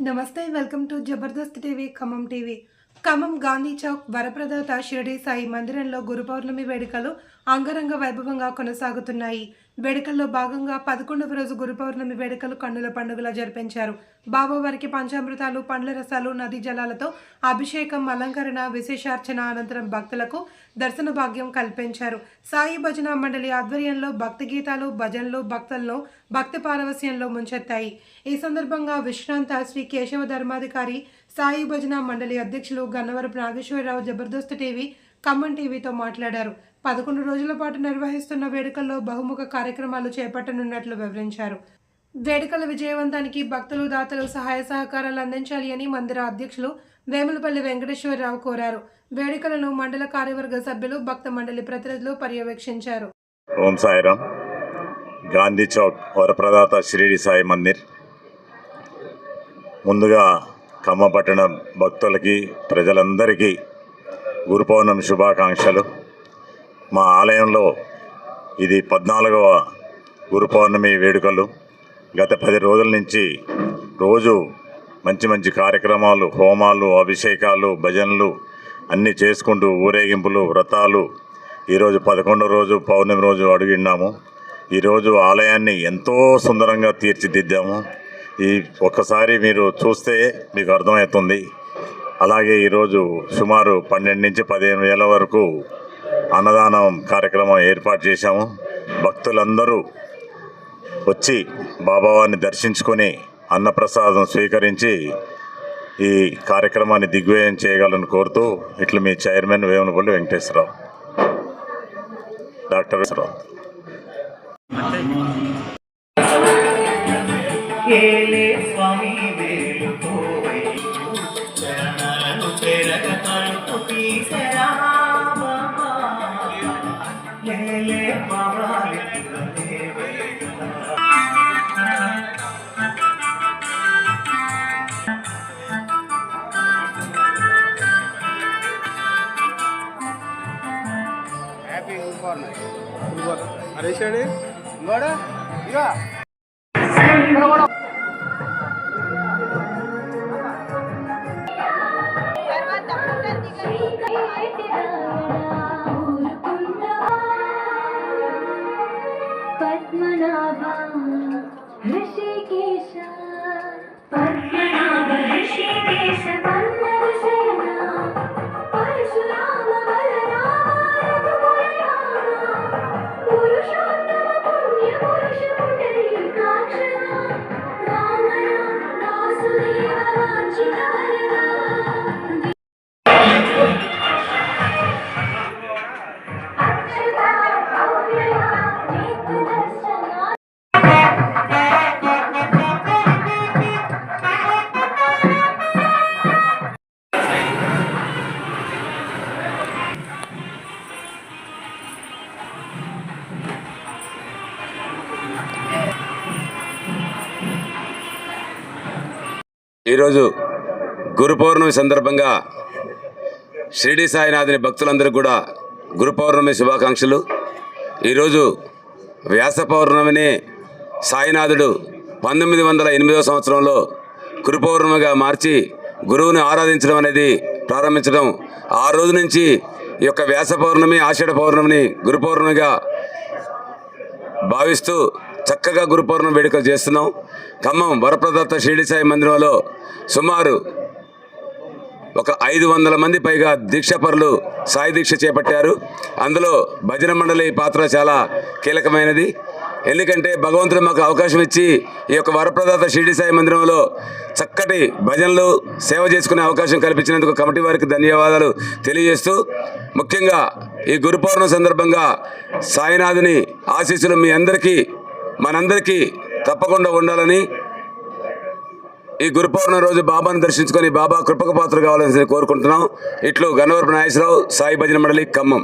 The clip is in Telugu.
నమస్తే welcome to Jabardasth TV Khammam TV Khammam Gandhi Chowk వరప్రదాత Shirdi Sai మందిరంలో గురు పౌర్ణమి వేడుకలు అంగరంగ వైభవంగా కొనసాగుతున్నాయి. వేడుకల్లో భాగంగా పదకొండవ రోజు గురు పౌర్ణమి వేడుకలు కన్నుల పండుగలా జరిపించారు. బాబావారికి పంచామృతాలు పండ్ల రసాలు నదీ జలాలతో అభిషేకం అలంకరణ విశేషార్చన అనంతరం భక్తులకు దర్శన భాగ్యం కల్పించారు. సాయి భజన మండలి ఆధ్వర్యంలో భక్తి గీతాలు భజనలు భక్తులను భక్తి పారవస్యంలో ముంచెత్తాయి. ఈ సందర్భంగా విశ్రాంత శ్రీ కేశవ ధర్మాధికారి సాయి భజన మండలి అధ్యక్షులు గన్నవరపు నాగేశ్వరరావు జబర్దస్త్ టీవీ ఖమ్మం టీవీతో మాట్లాడారు. పదకొండు రోజుల పాటు నిర్వహిస్తున్న వేడుకల్లో బహుముఖ కార్యక్రమాలు చేపట్టనున్నట్లు వివరించారు. వేడుకల విజయవంతానికి భక్తులు దాతలు సహాయ సహకారాలు అందించాలి అని మందిర అధ్యక్షులు వేములపల్లి వెంకటేశ్వరరావు కోరారు. వేడుకలను మండల కార్యవర్గ సభ్యులు భక్త మండలి ప్రతినిధులు పర్యవేక్షించారు. ఓం సాయిరామ్. గాంధీ చౌక్ వరప్రదాత షిరిడి సాయి మందిర్. ముందుగా ఖమ్మపట్టణం భక్తులకి ప్రజలందరికీ గురు పౌర్ణమి శుభాకాంక్షలు. మా ఆలయంలో ఇది పద్నాలుగవ గురు పౌర్ణమి వేడుకలు. గత పది రోజుల నుంచి రోజు మంచి మంచి కార్యక్రమాలు హోమాలు అభిషేకాలు భజనలు అన్నీ చేసుకుంటూ ఊరేగింపులు వ్రతాలు. ఈరోజు పదకొండో రోజు పౌర్ణమి రోజు అడుగున్నాము. ఈరోజు ఆలయాన్ని ఎంతో సుందరంగా తీర్చిదిద్దాము. ఈ ఒక్కసారి మీరు చూస్తే మీకు అర్థమవుతుంది. అలాగే ఈరోజు సుమారు పన్నెండు నుంచి పదిహేను వేల వరకు అన్నదానం కార్యక్రమం ఏర్పాటు చేశాము. భక్తులందరూ వచ్చి బాబావారిని దర్శించుకొని అన్నప్రసాదం స్వీకరించి ఈ కార్యక్రమాన్ని దిగ్విజయం చేయగలని కోరుతూ ఇట్లు మీ చైర్మన్ వేమునపల్లి వెంకటేశ్వరరావు. డాక్టర్ రావు కేలే స్వామి వేలుతో శరణాలను పెరగ తలుపు తీసరా బాబా. లేలే బాబా లేలే వేలుతో. హ్యాపీ గురుపౌర్ణ గురుపౌర్ణ హరీషాడి ఇంకోడు ఇక ఈరోజు గురు పౌర్ణమి సందర్భంగా షిరిడి సాయినాథుని భక్తులందరూ కూడా గురు పౌర్ణమి శుభాకాంక్షలు. ఈరోజు వ్యాస పౌర్ణమిని సాయినాథుడు పంతొమ్మిది వందల ఎనిమిదవ సంవత్సరంలో గురు పౌర్ణమిగా మార్చి గురువుని ఆరాధించడం అనేది ప్రారంభించడం. ఆ రోజు నుంచి ఈ యొక్క వ్యాస పౌర్ణమి ఆషాఢ పౌర్ణమిని గురు పౌర్ణమిగా భావిస్తూ చక్కగా గురు పౌర్ణమి వేడుకలు చేస్తున్నాం. ఖమ్మం వరప్రదత్త షిరిడి సాయి మందిరంలో సుమారు ఒక ఐదు వందల మంది పైగా దీక్షపరులు సాయి దీక్ష చేపట్టారు. అందులో భజన మండలి పాత్ర చాలా కీలకమైనది. ఎందుకంటే భగవంతుడు మాకు అవకాశం ఇచ్చి ఈ యొక్క వరప్రదాత షిరిడి సాయి మందిరంలో చక్కటి భజనలు సేవ చేసుకునే అవకాశం కల్పించినందుకు కమిటీ వారికి ధన్యవాదాలు తెలియజేస్తూ ముఖ్యంగా ఈ గురు సందర్భంగా సాయినాథుని ఆశీస్సులు మీ అందరికీ మనందరికీ తప్పకుండా ఉండాలని ఈ గురు పౌర్ణమి రోజు బాబాను దర్శించుకొని బాబా కృపకు పాత్ర కావాలని కోరుకుంటున్నాం. ఇట్లు గన్నవరపు నాగేశ్వరరావు సాయి భజన మండలి ఖమ్మం.